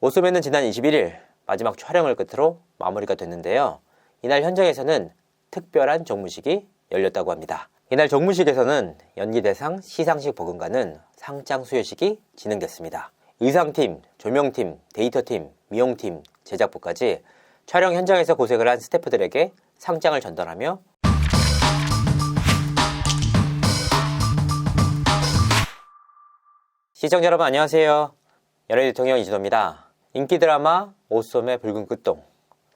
오소매는 지난 21일 마지막 촬영을 끝으로 마무리가 됐는데요. 이날 현장에서는 특별한 종무식이 열렸다고 합니다. 이날 종무식에서는 연기대상 시상식 버금가는 상장 수여식이 진행됐습니다. 의상팀, 조명팀, 데이터팀, 미용팀, 제작부까지 촬영 현장에서 고생을 한 스태프들에게 상장을 전달하며 시청자 여러분 안녕하세요. 연예 대통령 이진호입니다. 인기 드라마 오솜의 붉은 끝동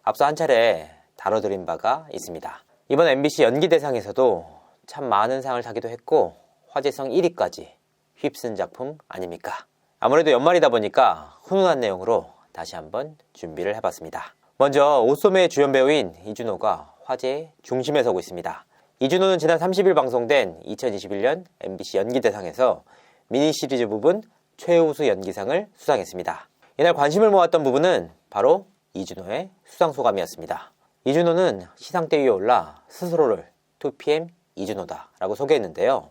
앞서 한 차례 다뤄드린 바가 있습니다. 이번 MBC 연기 대상에서도 참 많은 상을 타기도 했고 화제성 1위까지 휩쓴 작품 아닙니까? 아무래도 연말이다 보니까 훈훈한 내용으로 다시 한번 준비를 해봤습니다. 먼저 오솜의 주연 배우인 이준호가 화제의 중심에 서고 있습니다. 이준호는 지난 30일 방송된 2021년 MBC 연기대상에서 미니 시리즈 부분 최우수 연기상을 수상했습니다. 이날 관심을 모았던 부분은 바로 이준호의 수상 소감이었습니다. 이준호는 시상대 위에 올라 스스로를 2PM 이준호다 라고 소개했는데요.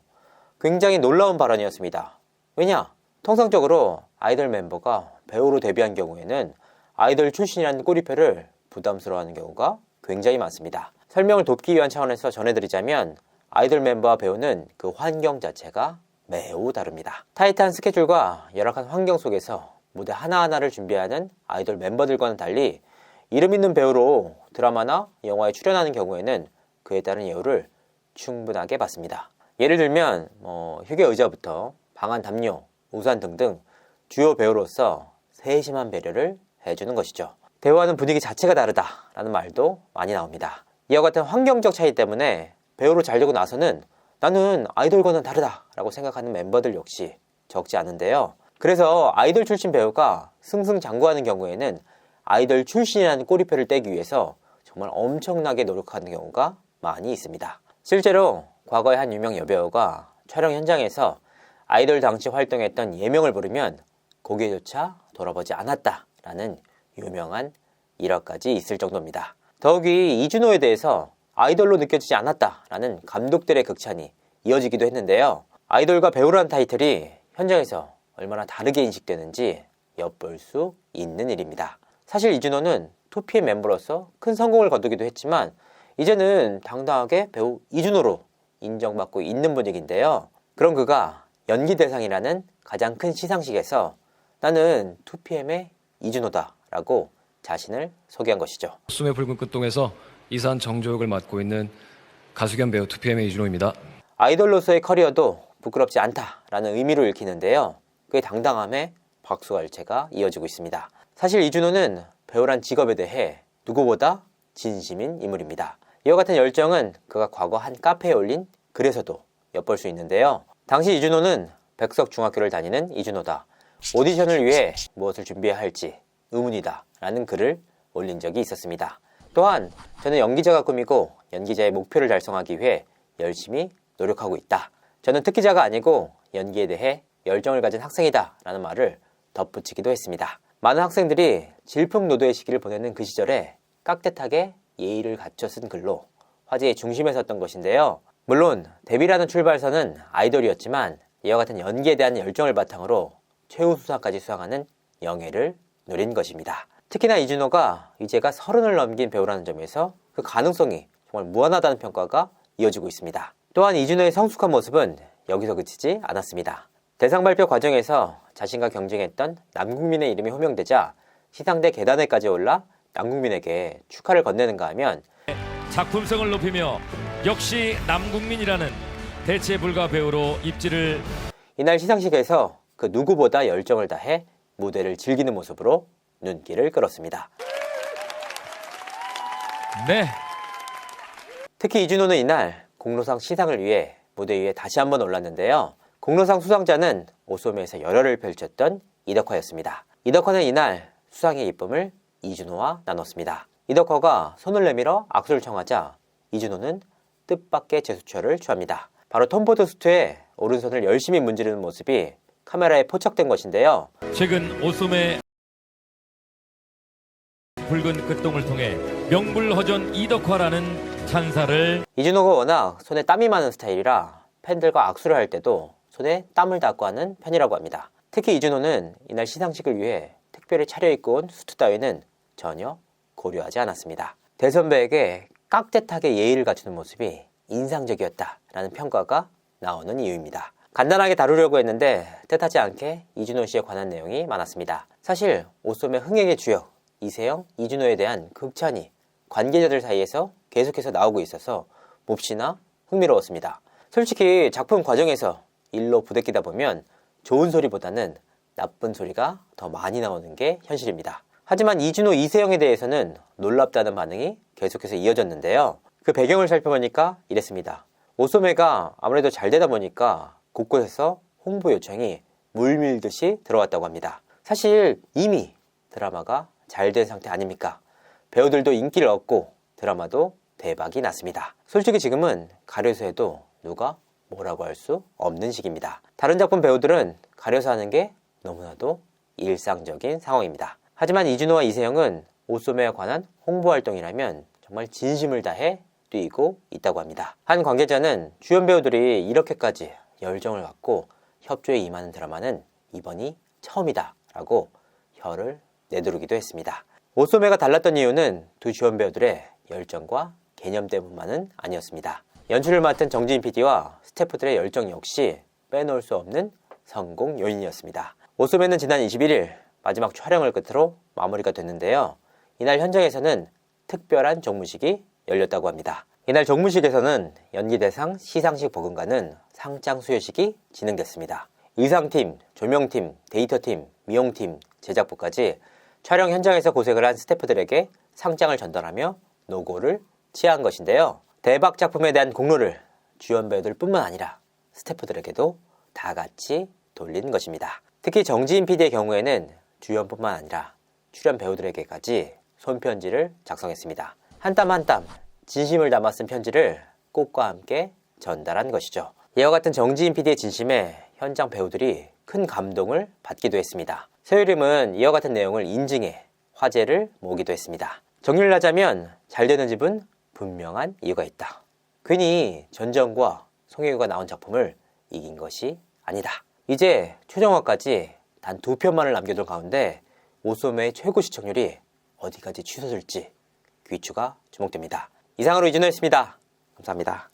굉장히 놀라운 발언이었습니다. 왜냐? 통상적으로 아이돌 멤버가 배우로 데뷔한 경우에는 아이돌 출신이라는 꼬리표를 부담스러워하는 경우가 굉장히 많습니다. 설명을 돕기 위한 차원에서 전해드리자면 아이돌 멤버와 배우는 그 환경 자체가 매우 다릅니다. 타이트한 스케줄과 열악한 환경 속에서 무대 하나하나를 준비하는 아이돌 멤버들과는 달리 이름 있는 배우로 드라마나 영화에 출연하는 경우에는 그에 따른 예우를 충분하게 받습니다. 예를 들면 뭐 휴게 의자부터 방한 담요, 우산 등등 주요 배우로서 세심한 배려를 해주는 것이죠. 배우와는 분위기 자체가 다르다라는 말도 많이 나옵니다. 이와 같은 환경적 차이 때문에 배우로 잘 되고 나서는 나는 아이돌과는 다르다라고 생각하는 멤버들 역시 적지 않은데요. 그래서 아이돌 출신 배우가 승승장구하는 경우에는 아이돌 출신이라는 꼬리표를 떼기 위해서 정말 엄청나게 노력하는 경우가 많이 있습니다. 실제로 과거에 한 유명 여배우가 촬영 현장에서 아이돌 당시 활동했던 예명을 부르면 고개조차 돌아보지 않았다라는 유명한 일화까지 있을 정도입니다. 더욱이 이준호에 대해서 아이돌로 느껴지지 않았다라는 감독들의 극찬이 이어지기도 했는데요. 아이돌과 배우라는 타이틀이 현장에서 얼마나 다르게 인식되는지 엿볼 수 있는 일입니다. 사실 이준호는 2PM 멤버로서 큰 성공을 거두기도 했지만 이제는 당당하게 배우 이준호로 인정받고 있는 분위기인데요. 그런 그가 연기 대상이라는 가장 큰 시상식에서 나는 2PM의 이준호다 라고 자신을 소개한 것이죠. 숨의 붉은 끝동에서 이산 정조역을 맡고 있는 가수 겸 배우 2PM의 이준호입니다. 아이돌로서의 커리어도 부끄럽지 않다라는 의미로 읽히는데요. 그의 당당함에 박수갈채가 이어지고 있습니다. 사실 이준호는 배우란 직업에 대해 누구보다 진심인 인물입니다. 이와 같은 열정은 그가 과거 한 카페에 올린 글에서도 엿볼 수 있는데요. 당시 이준호는 백석중학교를 다니는 이준호다. 오디션을 위해 무엇을 준비해야 할지 의문이다. 라는 글을 올린 적이 있었습니다. 또한 저는 연기자가 꿈이고 연기자의 목표를 달성하기 위해 열심히 노력하고 있다. 저는 특기자가 아니고 연기에 대해 열정을 가진 학생이다. 라는 말을 덧붙이기도 했습니다. 많은 학생들이 질풍노도의 시기를 보내는 그 시절에 깍듯하게 예의를 갖춰 쓴 글로 화제의 중심에 섰던 것인데요. 물론 데뷔라는 출발선은 아이돌이었지만 이와 같은 연기에 대한 열정을 바탕으로 최우수상까지 수상하는 영예를 누린 것입니다. 특히나 이준호가 이제가 서른을 넘긴 배우라는 점에서 그 가능성이 정말 무한하다는 평가가 이어지고 있습니다. 또한 이준호의 성숙한 모습은 여기서 그치지 않았습니다. 대상 발표 과정에서 자신과 경쟁했던 남국민의 이름이 호명되자 시상대 계단에까지 올라 남국민에게 축하를 건네는가 하면 작품성을 높이며 역시 남국민이라는 대체 불가 배우로 입지를 이날 시상식에서 그 누구보다 열정을 다해 무대를 즐기는 모습으로 눈길을 끌었습니다. 네 특히 이준호는 이날 공로상 시상을 위해 무대 위에 다시 한번 올랐는데요. 공로상 수상자는 오소매에서 열혈을 펼쳤던 이덕화였습니다. 이덕화는 이날 수상의 이쁨을 이준호와 나눴습니다. 이덕화가 손을 내밀어 악수를 청하자 이준호는 뜻밖의 제스처를 취합니다. 바로 톰포드 수트에 오른손을 열심히 문지르는 모습이 카메라에 포착된 것인데요. 최근 오솜의 붉은 끝동을 통해 명불허전 이덕화라는 찬사를 이준호가 워낙 손에 땀이 많은 스타일이라 팬들과 악수를 할 때도 손에 땀을 닦고 하는 편이라고 합니다. 특히 이준호는 이날 시상식을 위해 특별히 차려입고 온 수트 따위는 전혀 고려하지 않았습니다. 대선배에게 깍듯하게 예의를 갖추는 모습이 인상적이었다라는 평가가 나오는 이유입니다. 간단하게 다루려고 했는데 뜻하지 않게 이준호 씨에 관한 내용이 많았습니다. 사실 오솜의 흥행의 주역 이세영, 이준호에 대한 극찬이 관계자들 사이에서 계속해서 나오고 있어서 몹시나 흥미로웠습니다. 솔직히 작품 과정에서 일로 부대끼다 보면 좋은 소리보다는 나쁜 소리가 더 많이 나오는 게 현실입니다. 하지만 이준호, 이세영에 대해서는 놀랍다는 반응이 계속해서 이어졌는데요. 그 배경을 살펴보니까 이랬습니다. 오소매가 아무래도 잘 되다 보니까 곳곳에서 홍보 요청이 물밀듯이 들어왔다고 합니다. 사실 이미 드라마가 잘 된 상태 아닙니까? 배우들도 인기를 얻고 드라마도 대박이 났습니다. 솔직히 지금은 가려서 누가 뭐라고 할 수 없는 시기입니다. 다른 작품 배우들은 가려서 하는 게 너무나도 일상적인 상황입니다. 하지만 이준호와 이세영은 오소매에 관한 홍보 활동이라면 정말 진심을 다해 뛰고 있다고 합니다. 한 관계자는 주연 배우들이 이렇게까지 열정을 갖고 협조에 임하는 드라마는 이번이 처음이다 라고 혀를 내두르기도 했습니다. 오소매가 달랐던 이유는 두 주연 배우들의 열정과 개념 때문만은 아니었습니다. 연출을 맡은 정지인 PD와 스태프들의 열정 역시 빼놓을 수 없는 성공 요인이었습니다. 오소매는 지난 21일 마지막 촬영을 끝으로 마무리가 됐는데요. 이날 현장에서는 특별한 종무식이 열렸다고 합니다. 이날 종무식에서는 연기대상 시상식 버금가는 상장 수여식이 진행됐습니다. 의상팀, 조명팀, 데이터팀, 미용팀, 제작부까지 촬영 현장에서 고생을 한 스태프들에게 상장을 전달하며 노고를 치한 것인데요. 대박 작품에 대한 공로를 주연 배우들 뿐만 아니라 스태프들에게도 다 같이 돌린 것입니다. 특히 정지인 PD의 경우에는 주연뿐만 아니라 출연 배우들에게까지 손편지를 작성했습니다. 한 땀 한 땀 진심을 담아 쓴 편지를 꽃과 함께 전달한 것이죠. 이와 같은 정지인 PD의 진심에 현장 배우들이 큰 감동을 받기도 했습니다. 새유림은 이와 같은 내용을 인증해 화제를 모으기도 했습니다. 정리를 하자면 잘 되는 집은 분명한 이유가 있다. 괜히 전정과 송혜교가 나온 작품을 이긴 것이 아니다. 이제 최종화까지 단 두 편만을 남겨둔 가운데 오소매의 최고 시청률이 어디까지 취소될지 귀추가 주목됩니다. 이상으로 이준호였습니다. 감사합니다.